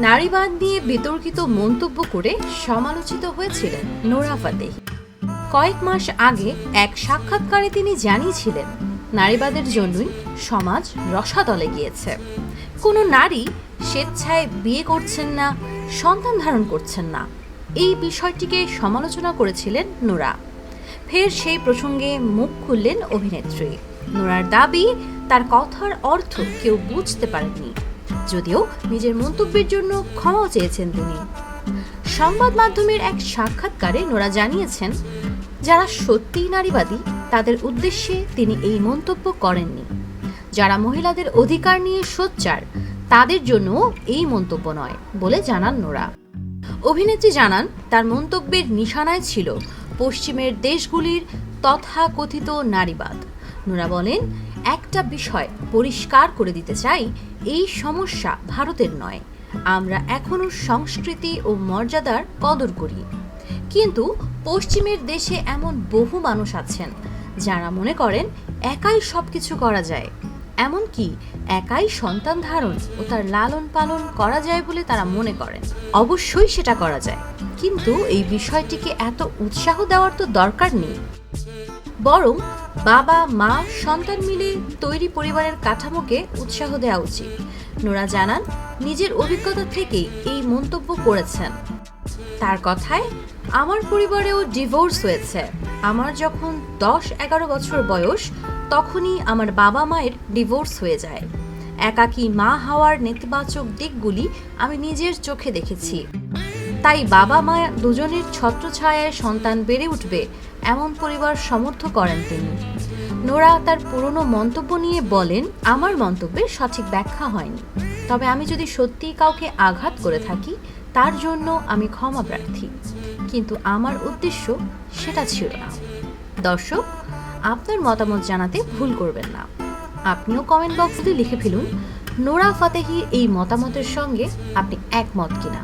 নারীবাদ নিয়ে বিতর্কিত মন্তব্য করে সমালোচিত হয়েছিলেন নোরা ফাতেহি। কয়েক মাস আগে এক সাক্ষাৎকারে তিনি জানিয়েছিলেন, নারীবাদের জন্যই সমাজ রসাতলে গিয়েছে। কোনো নারী স্বেচ্ছায় বিয়ে করছেন না, সন্তান ধারণ করছেন না। এই বিষয়টিকে সমালোচনা করেছিলেন নোরা। ফের সেই প্রসঙ্গে মুখ খুললেন অভিনেত্রী। নোরার দাবি, তার কথার অর্থ কেউ বুঝতে পারেননি। যদিও নিজের মন্তব্যের জন্য ক্ষমাও চেয়েছেন তিনি। সংবাদ মাধ্যমের এক সাক্ষাৎকারে নোরা জানিয়েছেন, যারা সত্যিই নারীবাদী, তাদের উদ্দেশ্যে তিনি এই মন্তব্য করেননি। যারা মহিলাদের অধিকার নিয়ে সোচ্চার, তাদের জন্য এই মন্তব্য নয়, বলে জানান নোরা। অভিনেত্রী জানান, তার মন্তব্যের নিশানায় ছিল পশ্চিমের দেশগুলির তথাকথিত নারীবাদ। নোরা বলেন, একটা বিষয় পরিষ্কার করে দিতে চাই, এই সমস্যা ভারতের নয়। আমরা এখনও সংস্কৃতি ও মর্যাদার কদর করি। কিন্তু পশ্চিমের দেশে এমন বহু মানুষ আছেন, যারা মনে করেন, একাই সব কিছু করা যায়। এমনকি একাই সন্তান ধারণ ও তার লালন পালন করা যায় বলে তারা মনে করেন অবশ্যই সেটা করা যায়। কিন্তু এই বিষয়টিকে এত উৎসাহ দেওয়ার তো দরকার নেই। বরং বাবা, মা, সন্তান মিলে তৈরি পরিবারের কাঠামোকে উৎসাহ দেওয়া উচিত। নোরা জানান, নিজের অভিজ্ঞতা থেকেই এই মন্তব্য করেছেন। তার কথায়, আমার পরিবারেও ডিভোর্স হয়েছে। আমার যখন দশ এগারো বছর বয়স তখনই আমার বাবা মায়ের ডিভোর্স হয়ে যায়। একাকী মা হওয়ার নেতিবাচক দিকগুলি আমি নিজের চোখে দেখেছি। তাই বাবা মা দুজনের ছত্রছায়ায় সন্তান বেড়ে উঠবে, এমন পরিবার সমর্থ করেন তিনি। নোরা তার পুরনো মন্তব্য নিয়ে বলেন, আমার মন্তব্যের সঠিক ব্যাখ্যা হয়নি। তবে আমি যদি সত্যিই কাউকে আঘাত করে থাকি, তার জন্য আমি ক্ষমা প্রার্থী। কিন্তু আমার উদ্দেশ্য সেটা ছিল না। দর্শক আপনার মতামত জানাতে ভুল করবেন না। আপনিও কমেন্ট বক্সে লিখে ফেলুন, নোরা ফাতেহির এই মতামতের সঙ্গে আপনি একমত কিনা।